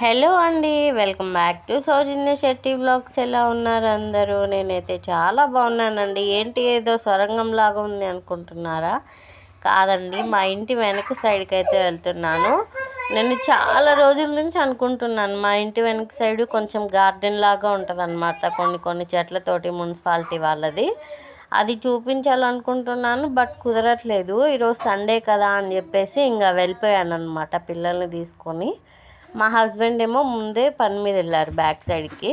Hello అండి welcome back to Soujanya Shetty blogs. ఎలా ఉన్నారు అందరూ? నేనైతే చాలా బాగున్నానండి. ఏంటి ఏదో సొరంగం లాగా ఉంది అనుకుంటున్నారా? కాదండి మా ఇంటి వెనక సైడ్కి అయితే వెళ్తున్నాను. నేను చాలా రోజుల నుంచి అనుకుంటున్నాను మా ఇంటి వెనక సైడ్ కొంచెం గార్డెన్ లాగా ఉంటుంది అనమాట కొన్ని కొన్ని చెట్లతోటి మున్సిపాలిటీ వాళ్ళది. అది చూపించాలనుకుంటున్నాను బట్ కుదరట్లేదు. ఈరోజు సండే కదా అని చెప్పేసి ఇంకా వెళ్ళిపోయాను అనమాట పిల్లల్ని తీసుకొని. మా హస్బెండ్ ఏమో ముందే పని మీద వెళ్ళారు బ్యాక్ సైడ్కి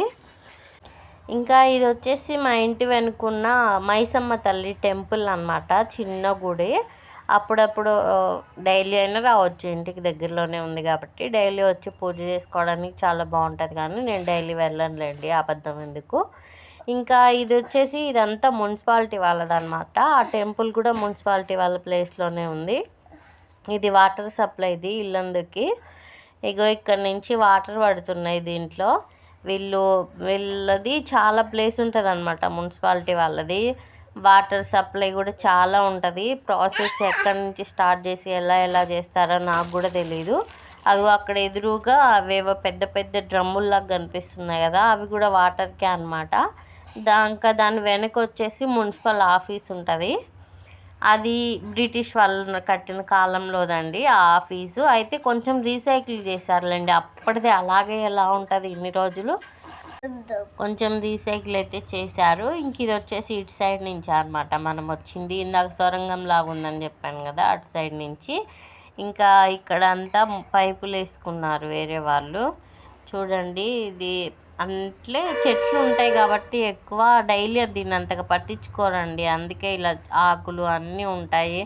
ఇంకా ఇది వచ్చేసి మా ఇంటి వెనుకున్న మైసమ్మ తల్లి టెంపుల్ అనమాట చిన్న గుడి. అప్పుడప్పుడు డైలీ అయినా రావచ్చు ఇంటికి దగ్గరలోనే ఉంది కాబట్టి. డైలీ వచ్చి పూజ చేసుకోవడానికి చాలా బాగుంటుంది కానీ నేను డైలీ వెళ్ళనులేండి అబద్ధం ఎందుకు? ఇంకా ఇది వచ్చేసి ఇదంతా మున్సిపాలిటీ వాళ్ళదనమాట ఆ టెంపుల్ కూడా మున్సిపాలిటీ వాళ్ళ ప్లేస్లోనే ఉంది. ఇది వాటర్ సప్లైది ఇల్లందుకి. ఇగో ఇక్కడ నుంచి వాటర్ పడుతున్నాయి దీంట్లో. వీళ్ళు వీళ్ళది చాలా ప్లేస్ ఉంటుంది అనమాట మున్సిపాలిటీ వాళ్ళది. వాటర్ సప్లై కూడా చాలా ఉంటుంది. ప్రాసెస్ ఎక్కడి నుంచి స్టార్ట్ చేసి ఎలా ఎలా చేస్తారో నాకు కూడా తెలియదు అది అక్కడ ఎదురుగా అవేవో పెద్ద పెద్ద డ్రమ్ముల్లాగా కనిపిస్తున్నాయి కదా అవి కూడా వాటర్కే అనమాట దా ఇంకా దాని వెనక వచ్చేసి మున్సిపల్ ఆఫీస్ ఉంటుంది. అది బ్రిటిష్ వాళ్ళు కట్టిన కాలంలోదండి ఆ ఆఫీసు అయితే కొంచెం రీసైకిల్ చేశారులేండి. అప్పటిది అలాగే ఎలా ఉంటుంది ఇన్ని రోజులు? కొంచెం రీసైకిల్ అయితే చేశారు. ఇంక ఇది వచ్చేసి ఇటు సైడ్ నుంచి అనమాట మనం వచ్చింది ఇందాక సొరంగం లాగా ఉందని చెప్పాను కదా అటు సైడ్ నుంచి. ఇంకా ఇక్కడ అంతా పైపులు వేసుకున్నారు వేరే వాళ్ళు. చూడండి ఇది అంటే చెట్లు ఉంటాయి కాబట్టి ఎక్కువ డైలీ దీన్ని అంతగా పట్టించుకోరండి. అందుకే ఇలా ఆకులు అన్నీ ఉంటాయి.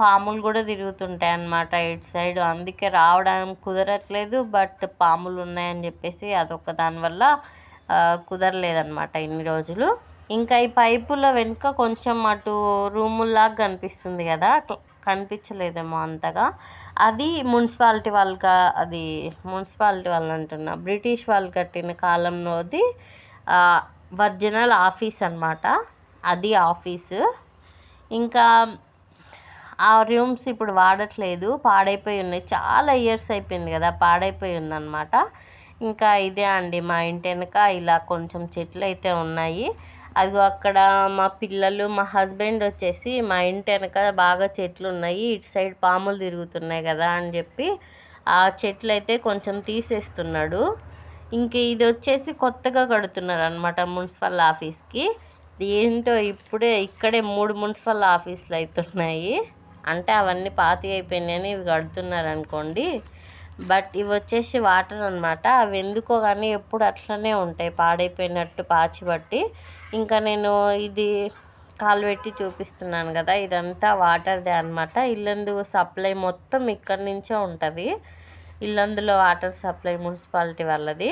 పాములు కూడా తిరుగుతుంటాయి అన్నమాట ఇటు సైడ్. అందుకే రావడం కుదరట్లేదు బట్ పాములు ఉన్నాయని చెప్పేసి అదొక దానివల్ల కుదరలేదన్నమాట ఇన్ని రోజులు. ఇంకా ఈ పైపుల వెనుక కొంచెం అటు రూముల్లాగా కనిపిస్తుంది కదా కనిపించలేదేమో అంతగా. అది మున్సిపాలిటీ వాళ్ళకి అది మున్సిపాలిటీ వాళ్ళు అంటున్నా బ్రిటిష్ వాళ్ళు కట్టిన కాలంలోది ఒరిజినల్ ఆఫీస్ అనమాట అది ఆఫీసు. ఇంకా ఆ రూమ్స్ ఇప్పుడు వాడట్లేదు పాడైపోయి ఉన్నాయి. చాలా ఇయర్స్ అయిపోయింది కదా పాడైపోయి ఉందన్నమాట. ఇంకా ఇదే అండి మా ఇంటి వెనక ఇలా కొంచెం చెట్లు అయితే ఉన్నాయి. అదిగో అక్కడ మా పిల్లలు మా హస్బెండ్ వచ్చేసి మా ఇంటి వెనక బాగా చెట్లు ఉన్నాయి ఇటు సైడ్ పాములు తిరుగుతున్నాయి కదా అని చెప్పి ఆ చెట్లు అయితే కొంచెం తీసేస్తున్నాడు. ఇంక ఇది వచ్చేసి కొత్తగా కడుతున్నారు అనమాట మున్సిపల్ ఆఫీస్కి. ఏంటో ఇప్పుడే ఇక్కడే మూడు మున్సిపల్ ఆఫీసులు అవుతున్నాయి అంటే అవన్నీ పాతి అయిపోయినాయని ఇవి కడుతున్నారు అనుకోండి బట్ ఇవి వచ్చేసి వాటర్ అనమాట అవి ఎందుకో కానీ ఎప్పుడు అట్లనే ఉంటాయి. పాడైపోయినట్టు పాచి పట్టి. ఇంకా నేను ఇది కాలు పెట్టి చూపిస్తున్నాను కదా ఇదంతా వాటర్దే అనమాట ఇల్లందు సప్లై మొత్తం ఇక్కడి నుంచే ఉంటుంది. ఇల్లందులో వాటర్ సప్లై మున్సిపాలిటీ వాళ్ళది.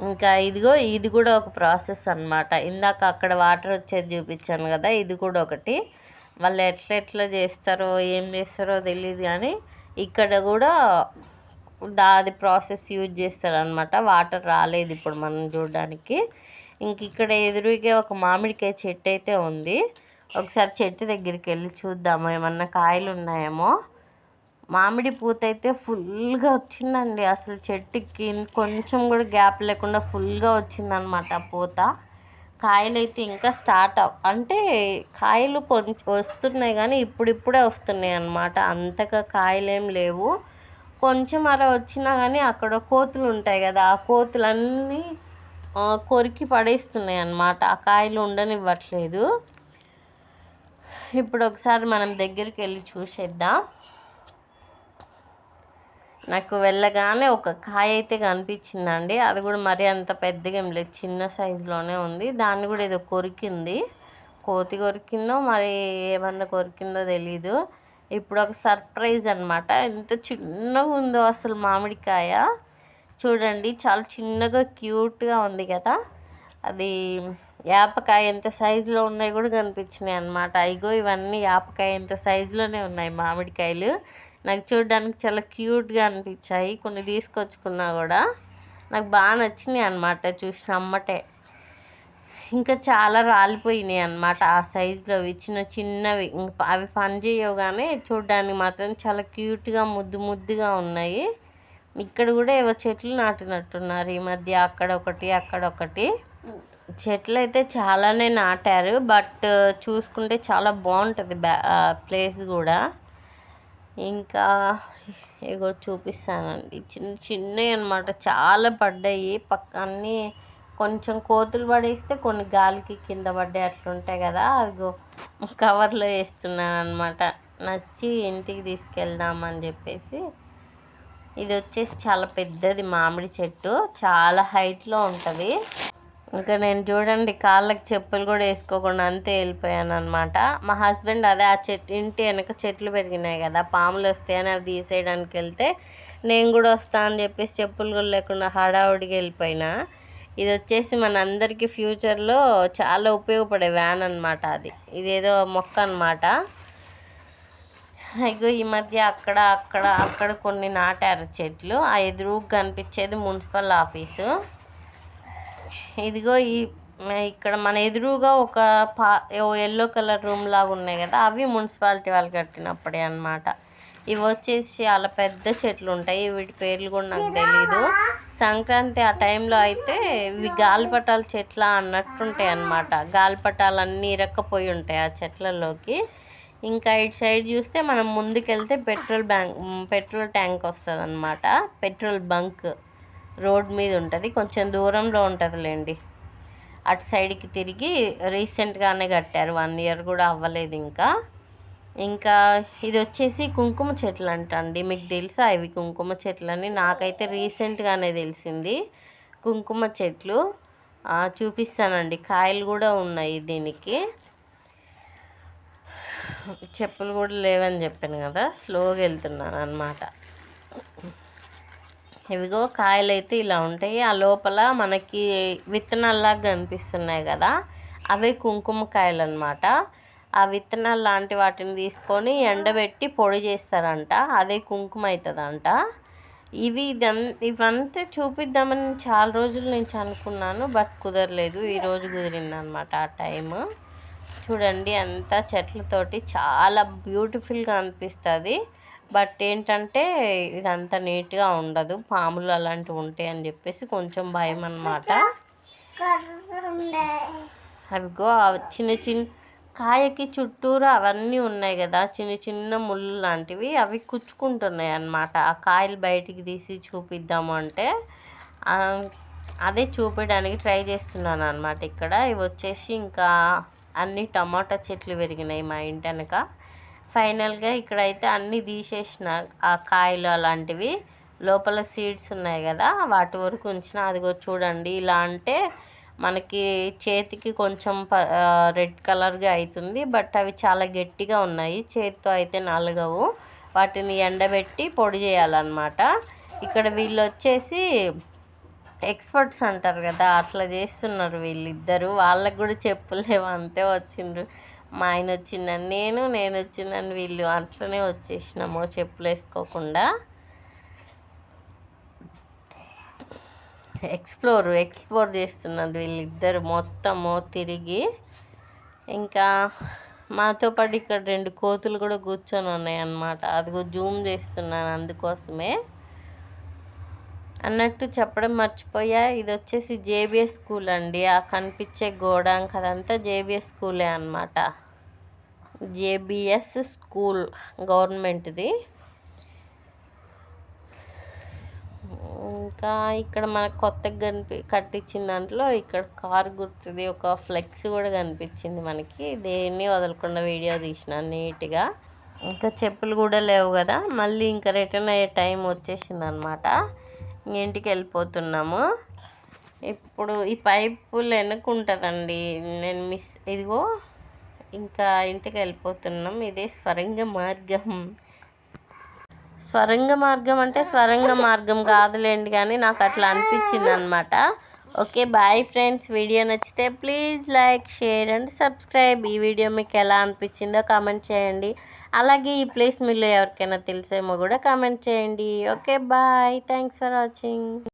ఇంకా ఇదిగో ఇది కూడా ఒక ప్రాసెస్ అనమాట ఇందాక అక్కడ వాటర్ వచ్చేది చూపించాను కదా ఇది కూడా ఒకటి. వాళ్ళు ఎట్లా ఎట్లా చేస్తారో ఏం చేస్తారో తెలియదు కానీ ఇక్కడ కూడా దాది ప్రాసెస్ యూజ్ చేస్తారనమాట వాటర్ రాలేదు ఇప్పుడు మనం చూడడానికి. ఇంక ఇక్కడ ఎదురుగా ఒక మామిడికాయ చెట్టు అయితే ఉంది. ఒకసారి చెట్టు దగ్గరికి వెళ్ళి చూద్దాము ఏమన్నా కాయలు ఉన్నాయేమో. మామిడి పూత అయితే ఫుల్గా వచ్చిందండి. అసలు చెట్టుకి కొంచెం కూడా గ్యాప్ లేకుండా ఫుల్గా వచ్చిందనమాట పూత. కాయలు అయితే ఇంకా స్టార్ట్ అంటే కాయలు కొంచెం వస్తున్నాయి కానీ ఇప్పుడిప్పుడే వస్తున్నాయి అన్నమాట. అంతగా కాయలు ఏం లేవు. కొంచెం అర వచ్చినా కానీ అక్కడ కోతులు ఉంటాయి కదా ఆ కోతులన్నీ కొరికి పడేస్తున్నాయి అన్నమాట. ఆ కాయలు ఉండనివ్వట్లేదు. ఇప్పుడు ఒకసారి మనం దగ్గరికి వెళ్ళి చూసేద్దాం. నాకు వెళ్ళగానే ఒక కాయ అయితే కనిపించిందండి. అది కూడా మరీ అంత పెద్దగా ఏం లేదు. చిన్న సైజులోనే ఉంది. దాన్ని కూడా ఏదో కొరికింది. కోతి కొరికిందో మరి ఏమన్నా కొరికిందో తెలీదు. ఇప్పుడు ఒక సర్ప్రైజ్ అనమాట ఎంత చిన్నగా ఉందో అసలు మామిడికాయ. చూడండి చాలా చిన్నగా క్యూట్గా ఉంది కదా. అది యాపకాయ ఎంత సైజులో ఉన్నాయి కూడా కనిపించినాయి అనమాట ఇగో ఇవన్నీ యాపకాయ ఎంత సైజులోనే ఉన్నాయి మామిడికాయలు. నాకు చూడడానికి చాలా క్యూట్గా అనిపించాయి. కొన్ని తీసుకొచ్చుకున్నా కూడా నాకు బాగా నచ్చినాయి అనమాట చూసిన అమ్మటే. ఇంకా చాలా రాలిపోయినాయి అనమాట ఆ సైజులో చిన్న చిన్నవి. అవి పని చేయగానే చూడడానికి మాత్రం చాలా క్యూట్గా ముద్దు ముద్దుగా ఉన్నాయి. ఇక్కడ కూడా ఏవో చెట్లు నాటినట్టున్నారు. ఈ మధ్య అక్కడ ఒకటి అక్కడ ఒకటి. చెట్లు అయితే చాలానే నాటారు. బట్ చూసుకుంటే చాలా బాగుంటుంది బ్యా ప్లేస్ కూడా. ఇంకా ఇగో చూపిస్తానండి. చిన్న చిన్నవి అనమాట చాలా పడ్డాయి. పక్క అన్నీ కొంచెం కోతులు పడేస్తే కొన్ని గాలికి కింద పడ్డాయి. అట్లుంటాయి కదా. అదిగో కవర్లో వేస్తున్నాను అనమాట నచ్చి ఇంటికి తీసుకెళ్దామని చెప్పేసి. ఇది వచ్చేసి చాలా పెద్దది మామిడి చెట్టు. చాలా హైట్లో ఉంటుంది. ఇంకా నేను చూడండి కాళ్ళకి చెప్పులు కూడా వేసుకోకుండా అంతే వెళ్ళిపోయాను అనమాట మా హస్బెండ్ అదే ఆ చెట్టు ఇంటి వెనక చెట్లు పెరిగినాయి కదా పాములు వస్తాయని అవి తీసేయడానికి వెళ్తే నేను కూడా వస్తా అని చెప్పేసి చెప్పులు కూడా లేకుండా హడావుడికి వెళ్ళిపోయినా. ఇది వచ్చేసి మన అందరికీ ఫ్యూచర్లో చాలా ఉపయోగపడే వ్యాన్ అనమాట అది. ఇదేదో మొక్క అనమాట ఇగో ఈ మధ్య అక్కడ అక్కడ అక్కడ కొన్ని నాటారు చెట్లు. ఆ ఎదురుగా కనిపించేది మున్సిపల్ ఆఫీసు. ఇదిగో ఈ ఇక్కడ మన ఎదురుగా ఒక పా ఎల్లో కలర్ రూమ్ లాగా ఉన్నాయి కదా అవి మున్సిపాలిటీ వాళ్ళు కట్టినప్పుడే అనమాట ఇవి వచ్చేసి చాలా పెద్ద చెట్లు ఉంటాయి వీటి పేర్లు కూడా నాకు తెలీదు. సంక్రాంతి ఆ టైంలో అయితే ఇవి గాలిపటాల చెట్ల అన్నట్టుంటాయి అన్నమాట. గాలిపటాలు అన్నీ ఇరక్కపోయి ఉంటాయి ఆ చెట్లలోకి. ఇంకా ఇటు సైడ్ చూస్తే మనం ముందుకెళ్తే పెట్రోల్ బ్యాంక్ పెట్రోల్ ట్యాంక్ వస్తుంది అనమాట పెట్రోల్ బంక్. రోడ్ మీద ఉంటుంది. కొంచెం దూరంలో ఉంటుందిలేండి. అటు సైడ్కి తిరిగి రీసెంట్గానే కట్టారు. వన్ ఇయర్ కూడా అవ్వలేదు ఇంకా. ఇంకా ఇది వచ్చేసి కుంకుమ చెట్లు అంటండి మీకు తెలుసా? ఇవి కుంకుమ చెట్లు అని నాకైతే రీసెంట్గానే తెలిసింది. కుంకుమ చెట్లు. చూపిస్తానండి. కాయలు కూడా ఉన్నాయి దీనికి. చెప్పులు కూడా లేవని చెప్పాను కదా. స్లోగా వెళ్తున్నాను అనమాట ఇవిగో కాయలు అయితే ఇలా ఉంటాయి. ఆ లోపల మనకి విత్తనాల్లాగా కనిపిస్తున్నాయి కదా. అవే కుంకుమ కాయలు అనమాట ఆ విత్తనాలు లాంటి వాటిని తీసుకొని ఎండబెట్టి పొడి చేస్తారంట. అదే కుంకుమ అవుతుందంట ఇవి ఇవంతా చూపిద్దామని చాలా రోజుల నుంచి అనుకున్నాను. బట్ కుదరలేదు. ఈరోజు కుదిరిందనమాట ఆ టైము. చూడండి అంతా చెట్లతోటి చాలా బ్యూటిఫుల్గా అనిపిస్తుంది. బట్ ఏంటంటే ఇదంతా నీట్గా ఉండదు. పాములు అలాంటివి ఉంటాయి అని చెప్పేసి కొంచెం భయం అనమాట అవిగో చిన్న చిన్న కాయకి చుట్టూరా అవన్నీ ఉన్నాయి కదా చిన్న చిన్న ముళ్ళు లాంటివి అవి కుచ్చుకుంటున్నాయి అన్నమాట. ఆ కాయలు బయటికి తీసి చూపిద్దాము అంటే అదే చూపించడానికి ట్రై చేస్తున్నాను అనమాట ఇక్కడ ఇవి వచ్చేసి ఇంకా అన్ని టమాటా చెట్లు పెరిగినాయి మా ఇంటి వెనక. ఫైనల్గా ఇక్కడైతే అన్నీ తీసేసిన ఆ కాయలు అలాంటివి. లోపల సీడ్స్ ఉన్నాయి కదా వాటి వరకు ఉంచిన. అదిగో చూడండి ఇలా అంటే మనకి చేతికి కొంచెం రెడ్ కలర్గా అవుతుంది బట్ అవి చాలా గట్టిగా ఉన్నాయి. చేతితో అయితే నలగవు. వాటిని ఎండబెట్టి పొడి చేయాలన్నమాట. ఇక్కడ వీళ్ళు వచ్చేసి ఎక్స్పర్ట్స్ అంటారు కదా అట్లా చేస్తున్నారు వీళ్ళిద్దరూ. వాళ్ళకు కూడా చెప్పులేవు అంతే వచ్చిండ్రు. మా ఆయన వచ్చిందని నేను నేను వచ్చిందని వీళ్ళు అట్లనే వచ్చేసినాము చెప్పులు వేసుకోకుండా. ఎక్స్ప్లోర్ ఎక్స్ప్లోర్ చేస్తున్నారు వీళ్ళిద్దరు మొత్తము తిరిగి. ఇంకా మాతో పాటు ఇక్కడ రెండు కోతులు కూడా కూర్చొని ఉన్నాయి అన్నమాట అదిగో జూమ్ చేస్తున్నాను అందుకోసమే. అన్నట్టు చెప్పడం మర్చిపోయా. ఇది వచ్చేసి జేబిఎస్ స్కూల్ అండి. ఆ కనిపించే గోడాంక్ అదంతా జేబిఎస్ స్కూలే అనమాట జేబిఎస్ స్కూల్ గవర్నమెంట్ది. ఇంకా ఇక్కడ మనకు కొత్తగా కనిపి కట్టించిన దాంట్లో ఇక్కడ కార్ గుర్తుది. ఒక ఫ్లెక్స్ కూడా కనిపించింది మనకి. దేన్ని వదలకుండా వీడియో తీసిన నీట్గా. ఇంకా చెప్పులు కూడా లేవు కదా. మళ్ళీ ఇంకా రిటర్న్ అయ్యే టైం వచ్చేసింది అనమాట ఇంటికి వెళ్ళిపోతున్నాము ఇప్పుడు ఈ పైపులు వెనుకుంటుందండి నేను మిస్ ఇదిగో ఇంకా ఇంటికి వెళ్ళిపోతున్నాం ఇదే స్వరంగ మార్గం. స్వరంగ మార్గం అంటే స్వరంగ మార్గం కాదులేండి కానీ నాకు అట్లా అనిపించింది అనమాట ఓకే బాయ్ ఫ్రెండ్స్. వీడియో నచ్చితే please like share and subscribe. ఈ వీడియో మీకు ఎలా అనిపించిందో కామెంట్ చేయండి. అలాగే ఈ ప్లేస్ మీలో ఎవరికైనా తెలిసేమో కూడా కామెంట్ చేయండి. Okay bye. Thanks for watching.